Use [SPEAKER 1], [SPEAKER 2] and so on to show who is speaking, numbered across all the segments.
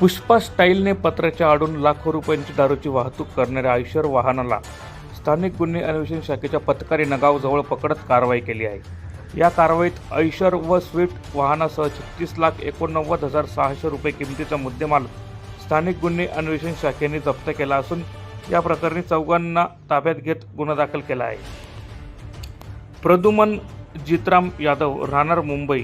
[SPEAKER 1] पुष्पा स्टाईलने पत्राच्या आडून लाखो रुपयांची दारूची वाहतूक करणाऱ्या आयशर वाहनाला स्थानिक गुन्हे अन्वेषण शाखेच्या पथकाने नगावजवळ पकडत कारवाई केली आहे. या कारवाईत ऐशर व स्विफ्ट वाहनासह छत्तीस लाख एकोणनव्वद हजार सहाशे रुपये किमतीचा मुद्देमाल स्थानिक गुन्हे अन्वेषण शाखेने जप्त केला असून या प्रकरणी चौघांना ताब्यात घेत गुन्हा दाखल केला आहे. प्रदुमन जितराम यादव राहणार मुंबई.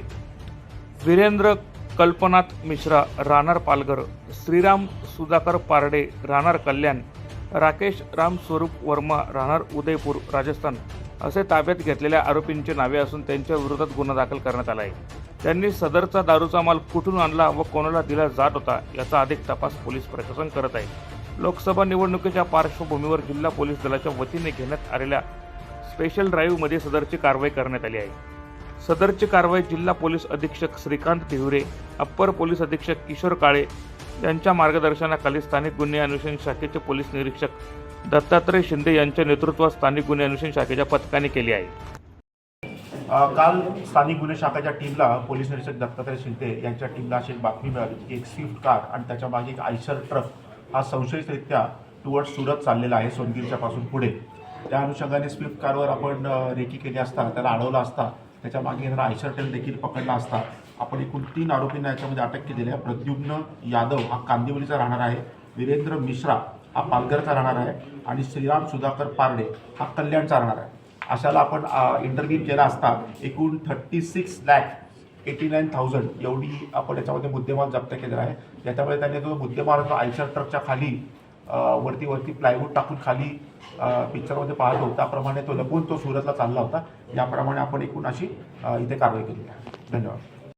[SPEAKER 1] वीरेंद्र कल्पनाथ मिश्रा राहणार पालघर श्रीराम सुधाकर पारडे राहणार कल्याण राकेश रामस्वरूप वर्मा राहणार उदयपूर राजस्थान असे ताब्यात घेतलेल्या आरोपींची नावे असून त्यांच्या विरोधात गुन्हा दाखल करण्यात आला आहे. त्यांनी सदरचा दारूचा माल कुठून आणला व कोणाला दिला जात होता याचा अधिक तपास पोलीस प्रशासन करत आहे. लोकसभा निवडणुकीच्या पार्श्वभूमीवर जिल्हा पोलीस दलाच्या वतीने घेण्यात आलेल्या स्पेशल ड्राईव्हमध्ये सदरची कारवाई करण्यात आली आहे. सदरची कारवाई जिल्हा पोलीस अधीक्षक श्रीकांत ढिवरे अप्पर पोलीस अधीक्षक किशोर काळे यांच्या मार्गदर्शनाखाली स्थानिक गुन्हे अन्वेषण शाखेचे पोलीस निरीक्षक दत्तात्रय शिंदे यांच्या नेतृत्वात स्थानिक गुन्हे अन्वेषण शाखेच्या पथकाने केली आहे.
[SPEAKER 2] काल स्थानिक गुन्हे शाखेच्या टीमला पोलीस निरीक्षक दत्तात्रय शिंदे यांच्या टीमला अशी एक बातमी मिळाली की एक स्विफ्ट कार आणि त्याच्यामागे एक आयशर ट्रक हा संशयितरित्या टुवर्ड सुरत चाललेला आहे सोनगिरच्या पासून पुढे. त्या अनुषंगाने स्विफ्ट कारवर आपण रेकी केली असता त्याला अडवला असता त्याच्यामागे येणारा आयशर ट्रक देखील पकडला असता. आपण एकूण तीन आरोपींना याच्यामध्ये अटक केलेली आहे. प्रद्युम्न यादव हा कांदिवलीचा राहणार आहे. वीरेंद्र मिश्रा हा पालघरचा राहणार आहे. आणि श्रीराम सुधाकर पारडे हा कल्याणचा राहणार आहे. अशाला आपण इंटरव्ह्यू केला असता एकूण thirty six lakh eighty nine thousand एवढी आपण याच्यामध्ये मुद्देमाल जप्त केलेला आहे. याच्यामध्ये त्यांनी तो मुद्देमाल आयशर ट्रकच्या खाली वरती वरती प्लायवूड टाकून खाली पिक्चरमध्ये पाहतो. त्याप्रमाणे तो लपून तो सुरतला चालला होता. याप्रमाणे आपण एकूण अशी इथे कारवाई केली आहे. धन्यवाद.